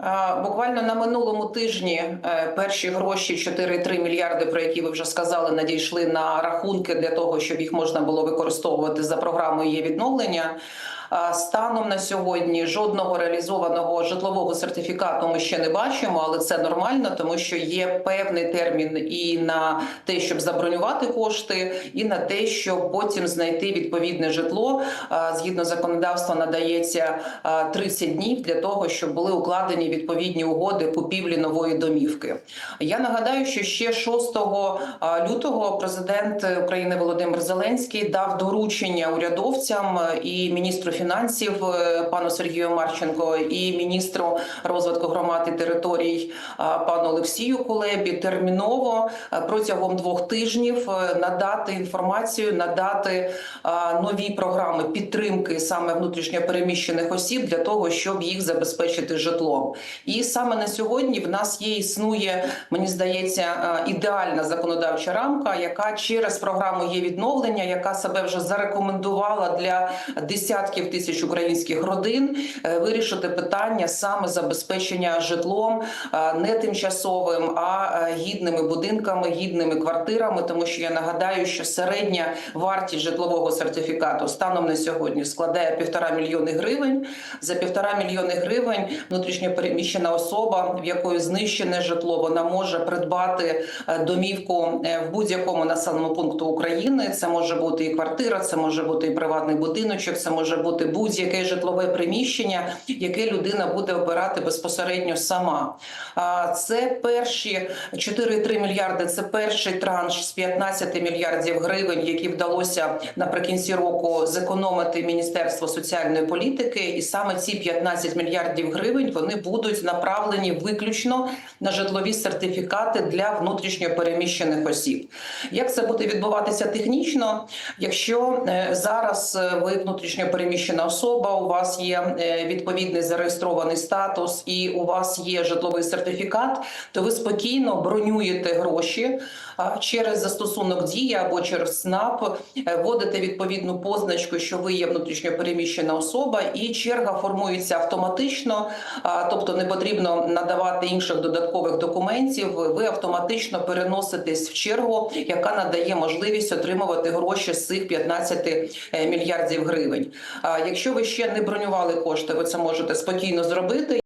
Е, Буквально на минулому тижні е, перші гроші 4,3 мільярди, про які ви вже сказали, надійшли на рахунки для того, щоб їх можна було використовувати за програмою є відновлення. Станом на сьогодні жодного реалізованого житлового сертифікату ми ще не бачимо, але це нормально, тому що є певний термін і на те, щоб забронювати кошти, і на те, щоб потім знайти відповідне житло. Згідно законодавства надається е, 30 днів для того, щоб були укладені відповідні угоди купівлі нової домівки. Я нагадаю, що ще 6 лютого президент України Володимир Зеленський дав доручення урядовцям і міністру фінансів е, пану Сергію Марченко і міністру розвитку громад і територій е, пану Олексію Кулебі терміново е, протягом двох тижнів надати інформацію, надати нові програми підтримки саме внутрішньопереміщених осіб для того, щоб їх забезпечити житлом. І саме на сьогодні в нас є існує, мені здається, ідеальна законодавча рамка, яка через програму є відновлення, яка себе вже зарекомендувала для десятків тисяч українських родин е, вирішити питання саме забезпечення житлом е, не тимчасовим, а е, гідними будинками, гідними квартирами. Тому що я нагадаю, що середня вартість житлового сертифікату станом на сьогодні складає півтора мільйони гривень. За півтора мільйони гривень внутрішньопереміщена особа, в якої знищене житло, вона може придбати домівку в будь-якому населеному пункту України. Це може бути і квартира, це може бути і приватний будиночок, це може бути будь-яке житлове приміщення, яке людина буде обирати безпосередньо сама. Це перші 4,3 мільярди. Це перший транш з 15 мільярдів гривень, які вдалося наприкінці року зекономити Міністерство соціальної політики, і саме ці 15 мільярдів гривень вони будуть направлені виключно на житлові сертифікати для внутрішньо переміщених осіб. Як це буде відбуватися технічно? Якщо е, зараз е, ви внутрішньо переміщена особа, у вас є е, відповідний зареєстрований статус і у вас є житловий сертифікат, то ви спокійно бронюєте гроші через застосунок дії або через СНАП, е, вводите відповідну позначку, що ви є внутрішньо переміщена особа, і черга формується автоматично, тобто не потрібно надавати інших додаткових документів. Ви автоматично переноситесь в чергу, яка надає можливість отримувати гроші з цих 15 мільярдів гривень. Якщо ви ще не бронювали кошти, ви це можете спокійно зробити.